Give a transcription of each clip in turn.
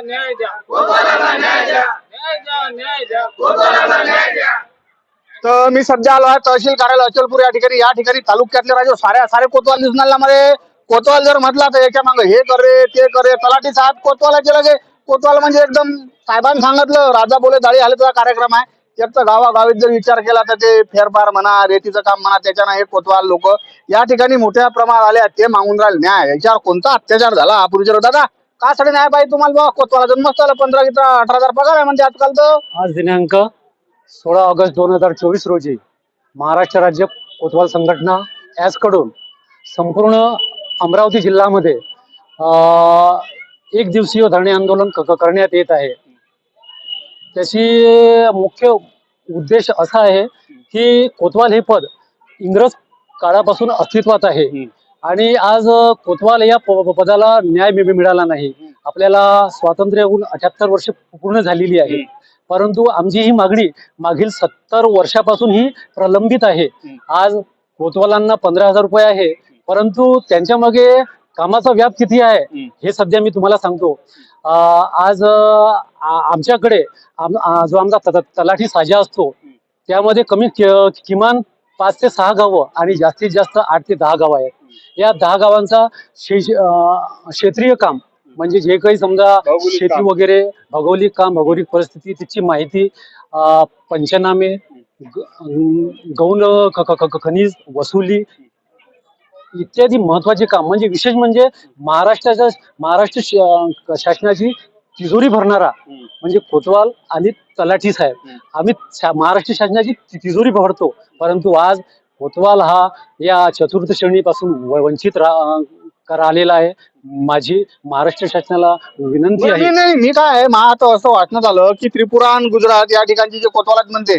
न्याय द्या न्याय द्या न्याय द्या तर मी सध्या आलो आहे तहसील कार्यालय अचलपूर या ठिकाणी. या ठिकाणी तालुक्यातले राजे साऱ्या सारे कोतवाल दिसून आला मध्ये कोतवाल जर म्हटला तर याच्या मागे हे करे ते करे. तलाठी साहेब कोतवालाचे लगे. कोतवाल म्हणजे एकदम साहेबांनी सांगितलं राजा बोले दाढी हालेचा कार्यक्रम आहे. एक तर गावागावीत जर विचार केला तर ते फेरफार म्हणा रेतीचं काम म्हणा त्याच्यानं हे कोतवाल लोक. या ठिकाणी मोठ्या प्रमाणात आले ते मागून राहिले. न्याय याच्यावर कोणता अत्याचार झाला? हा दादा कासाठी न्याय पाहिजे तुम्हाला बाबा कोतवाला जन्मच झाला पंधरा अठरा हजार पगार आहे म्हणजे आजकाल तर. आज दिनांक सोळा ऑगस्ट दोन हजार चोवीस रोजी महाराष्ट्र राज्य कोतवाल संघटना याचकडून संपूर्ण अमरावती जिल्ह्यामध्ये अं, एक दिवसीय धरणे आंदोलन क- क- करण्यात येत आहे. त्याची मुख्य उद्देश असा आहे की कोतवाल हे पद इंग्रज काळापासून अस्तित्वात आहे. आणि आज कोतवाल या प- पदाला न्याय मिळाला नाही. आपल्याला स्वातंत्र्य होऊन अठ्याहत्तर वर्ष पूर्ण झालेली आहे. परंतु आमची ही मागणी मागील सत्तर वर्षापासून ही प्रलंबित आहे. आज कोतवालांना पंधरा हजार रुपये आहे. परंतु त्यांच्या मागे कामाचा व्याप किती आहे हे सध्या मी तुम्हाला सांगतो. आज आमच्याकडे आम- जो आमचा तलाठी साजा असतो त्यामध्ये कमी कि- किमान पाच ते सहा गावं आणि जास्तीत जास्त आठ ते दहा गावं आहेत या दहा गावांचा क्षेत्रीय काम म्हणजे जे काही समजा शेती. वगैरे भौगोलिक काम भौगोलिक परिस्थिती तिची माहिती अं, पंचनामे गौण खनिज वसुली इत्यादी महत्त्वाचे काम म्हणजे विशेष म्हणजे महाराष्ट्राच्या महाराष्ट्र शासनाची तिजोरी भरणारा म्हणजे कोतवाल आणि तलाठी साहेब. आम्ही महाराष्ट्र शासनाची तिजोरी भरतो. परंतु आज कोतवाल हा या चतुर्थ श्रेणीपासून वंचित रा- करा आलेला आहे. माझी महाराष्ट्र शासनाला विनंती आहे. नाही नाही मी काय आहे मला आता असं वाटण्यात आलं की त्रिपुरा आणि गुजरात या ठिकाणची जे कोतवालात म्हणते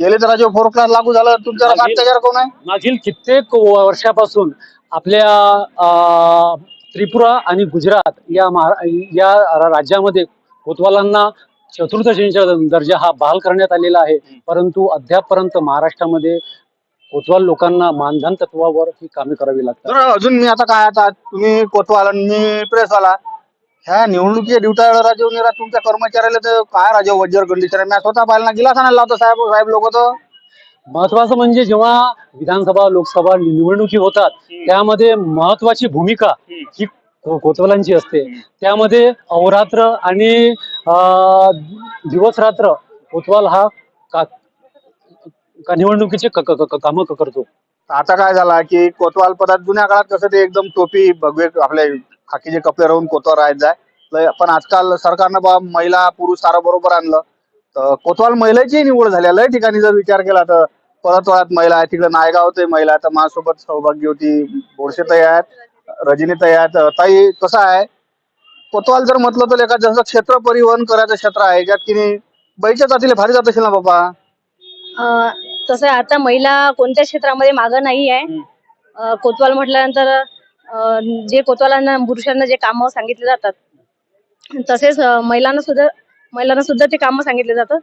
गेले तर जे फोर क्लास लागू झालं अत्याचार कोण आहे? मागील कित्येक वर्षापासून आपल्या अं, त्रिपुरा आणि गुजरात या महा या राज्यामध्ये कोतवालांना चतुर्थ श्रेणीचा दर्जा हा बहाल करण्यात आलेला आहे. परंतु अद्यापपर्यंत महाराष्ट्रामध्ये कोतवाल लोकांना मानधन तत्वावर ही कामे करावी लागतात. अजून मी आता काय आता तुम्ही कोतवाल आणि मी प्रेसवाला ह्या निवडणुकीच्या ड्युट्या राजीव निरा तुमच्या कर्मचाऱ्याला तर काय राजीव वज्र कंडिशन मी स्वतः पाहिला गेला सांगायला लावतो साहेब साहेब लोक तर. महत्वाचं म्हणजे जेव्हा विधानसभा लोकसभा निवडणुकी होतात त्यामध्ये महत्वाची भूमिका ही कोतवालांची असते. त्यामध्ये अहोरात्र आणि दिवस रात्र कोतवाल हा का का निवडणुकीचे कामं करतो. आता काय झाला की कोतवाल पदात जुन्या काळात कसं ते एकदम टोपी भगवे आपले खाकीचे कपडे राहून कोतवाल राहत जाय. पण आजकाल सरकारनं बा महिला पुरुष सारं बरोबर आणलं. तर कोतवाल महिलेची निवड झाली लय ठिकाणी जर विचार केला तर परतवाड्यात महिला आहे. तिकडे नायगाव ते महिला तर माझ्यासोबत सौभाग्य होती. बोरसे ताई आहेत. रजनी ताई आहेत. ताई कसं आहे? कोतवाल जर म्हटलं तर एका जसं क्षेत्र परिवहन करायचं क्षेत्र आहे. ज्यात की नाही बैच्या जातीला भारी जात असेल ना बाबा? तसं आता महिला कोणत्या क्षेत्रामध्ये मागं नाही आहे. कोतवाल म्हटल्यानंतर जे कोतवालांना पुरुषांना जे कामं सांगितले जातात. तसेच महिलांना सुद्धा महिलांना सुद्धा ते कामं सांगितले जातात.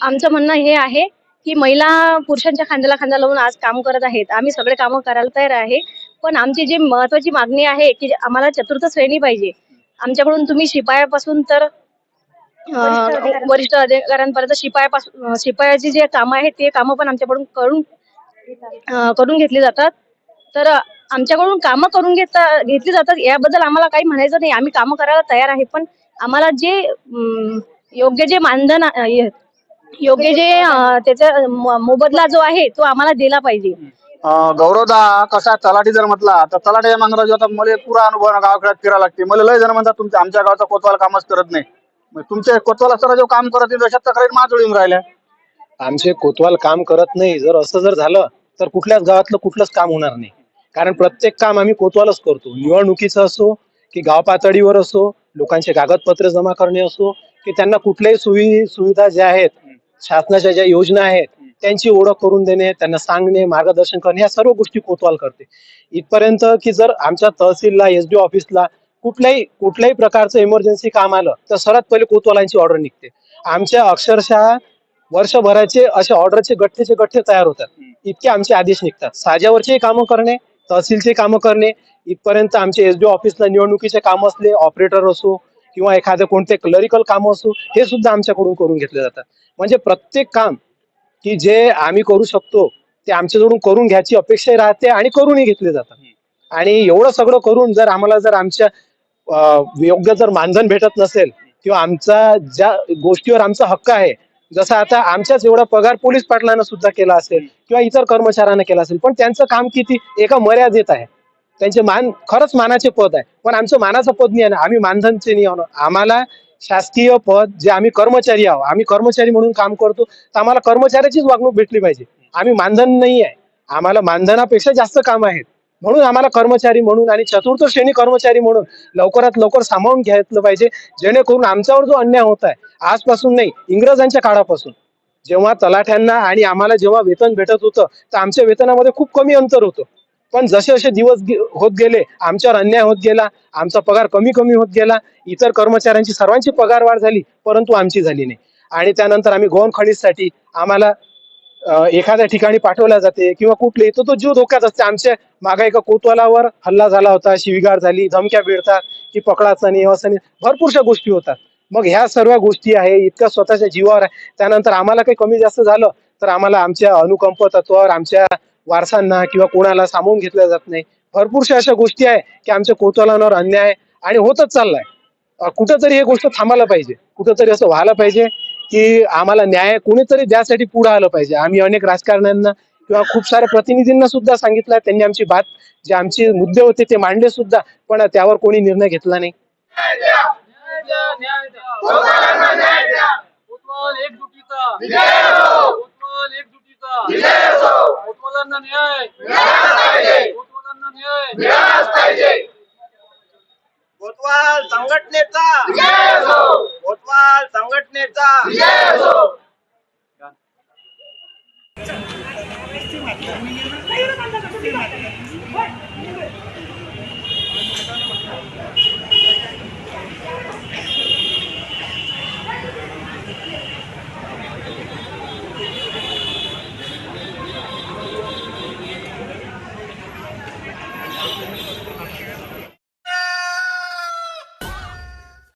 आमचं म्हणणं हे आहे की महिला पुरुषांच्या खांद्याला खांदा लावून आज काम करत आहेत. आम्ही सगळे कामं करायला तयार आहे. पण आमची जी महत्वाची मागणी आहे की आम्हाला चतुर्थ श्रेणी पाहिजे. आमच्याकडून तुम्ही शिपायापासून तर वरिष्ठ अधिकाऱ्यांपर्यंत शिपायापासून शिपायाची जे कामं आहेत ते कामं पण आमच्याकडून करून करून घेतली जातात. तर आमच्याकडून कामं करून घेता घेतली जातात याबद्दल आम्हाला काही म्हणायचं नाही. आम्ही कामं करायला तयार आहे पण आम्हाला जे योग्य जे मानधन योग्य जे त्याचा मोबदला जो आहे तो आम्हाला दिला पाहिजे. गौरवदा कसा तलाठी जर म्हटला तर तलाठी मांगराजू आता मला पुरा अनुभव गावाखेड्यात फिरायला लागते मला लय जण म्हणतात तुमच्या आमच्या गावचा कोतवाल कामच करत नाही. तुमचे कोतवाल असताना जो काम करत नाही तक्रारी माझ्याजवळ येऊन राहिल्या. आमचे कोतवाल काम करत नाही. जर असं जर झालं तर कुठल्याच गावातलं कुठलंच काम होणार नाही. कारण प्रत्येक काम आम्ही कोतवालच करतो. निवडणुकीचं असो की गाव पातळीवर असो लोकांचे कागदपत्र जमा करणे असो की त्यांना कुठल्याही सुवि सुविधा ज्या आहेत शासनाच्या ज्या योजना आहेत त्यांची ओळख करून देणे त्यांना सांगणे मार्गदर्शन करणे या सर्व गोष्टी कोतवाल करते. इथपर्यंत की जर आमच्या तहसीलला एस डी ऑफिसला कुठल्याही कुठल्याही प्रकारचं इमर्जन्सी काम आलं तर सर्वात पहिले कोतवालांची ऑर्डर निघते. आमच्या अक्षरशः वर्षभराचे असे ऑर्डरचे गठ्ठेचे गठ्ठे तयार होतात. इतके आमचे आदेश निघतात. साजावरचे कामं करणे तहसीलचे कामं करणे. इथपर्यंत आमचे एस डी ऑफिसला निवडणुकीचे काम असले ऑपरेटर असो किंवा एखादे कोणते क्लरिकल काम असो हे सुद्धा आमच्याकडून करून घेतले जातात म्हणजे प्रत्येक काम की जे आम्ही करू शकतो ते आमच्याकडून करून घ्यायची अपेक्षाही राहते आणि करूनही घेतले जातात. आणि एवढं सगळं करून जर आम्हाला जर आमच्या योग्य जर मानधन भेटत नसेल किंवा आमचा ज्या गोष्टीवर आमचा हक्क आहे जसं आता आमच्याच एवढा पगार पोलीस पाटलांना सुद्धा केला असेल किंवा इतर कर्मचाऱ्यांना केला असेल पण त्यांचं काम किती एका मर्यादेत आहे. त्यांचे मान खरंच मानाचे पद आहे. पण आमचं मानाचं पद नाही आहे ना. आम्ही मानधनचे नाही आहोत. आम्हाला शासकीय पद जे आम्ही कर्मचारी आहोत. आम्ही कर्मचारी म्हणून काम करतो. तर आम्हाला कर्मचाऱ्याचीच वागणूक भेटली पाहिजे. आम्ही मानधन नाही आहे. आम्हाला मानधनापेक्षा जास्त काम आहेत. म्हणून आम्हाला कर्मचारी म्हणून आणि चतुर्थ श्रेणी कर्मचारी म्हणून लवकरात लवकर सामावून घेतलं पाहिजे. जेणेकरून आमच्यावर जो अन्याय होत आहे आजपासून नाही इंग्रजांच्या काळापासून. जेव्हा तलाठ्यांना आणि आम्हाला जेव्हा वेतन भेटत होतं तर आमच्या वेतनामध्ये खूप कमी अंतर होतं. पण जसे जसे दिवस होत गेले आमच्यावर अन्याय होत गेला आमचा पगार कमी कमी होत गेला इतर कर्मचाऱ्यांची सर्वांची पगार वाढ झाली परंतु आमची झाली नाही. आणि त्यानंतर आम्ही गोवन खडीसाठी आम्हाला एखाद्या ठिकाणी पाठवल्या जाते किंवा कुठले तर तो जीव धोक्यात असते. आमच्या मागा एका कोतवालावर हल्ला झाला होता शिवीगाळ झाली धमक्या भिडतात की पकडाचा नाही असं नाही. भरपूरशा गोष्टी होतात. मग ह्या सर्व गोष्टी आहे इतक्या स्वतःच्या जीवावर आहे. त्यानंतर आम्हाला काही कमी जास्त झालं तर आम्हाला आमच्या अनुकंप तत्वावर आमच्या वारसांना किंवा कोणाला सामावून घेतलं जात नाही. भरपूरशा अशा गोष्टी आहे की आमच्या कोतवालांवर अन्याय आणि होतच चाललाय. कुठंतरी हे गोष्ट थांबायला पाहिजे. कुठंतरी असं व्हायला पाहिजे की आम्हाला न्याय कोणीतरी द्यासाठी पुढे आलं पाहिजे. आम्ही अनेक राजकारण्यांना किंवा खूप साऱ्या प्रतिनिधींना सुद्धा सांगितलं त्यांनी आमची बात जे आमचे मुद्दे होते ते मांडले सुद्धा पण त्यावर कोणी निर्णय घेतला नाही. न्याय मुलांना न्याय. कोतवाल संघटनेचा. कोतवाल संघटनेचा.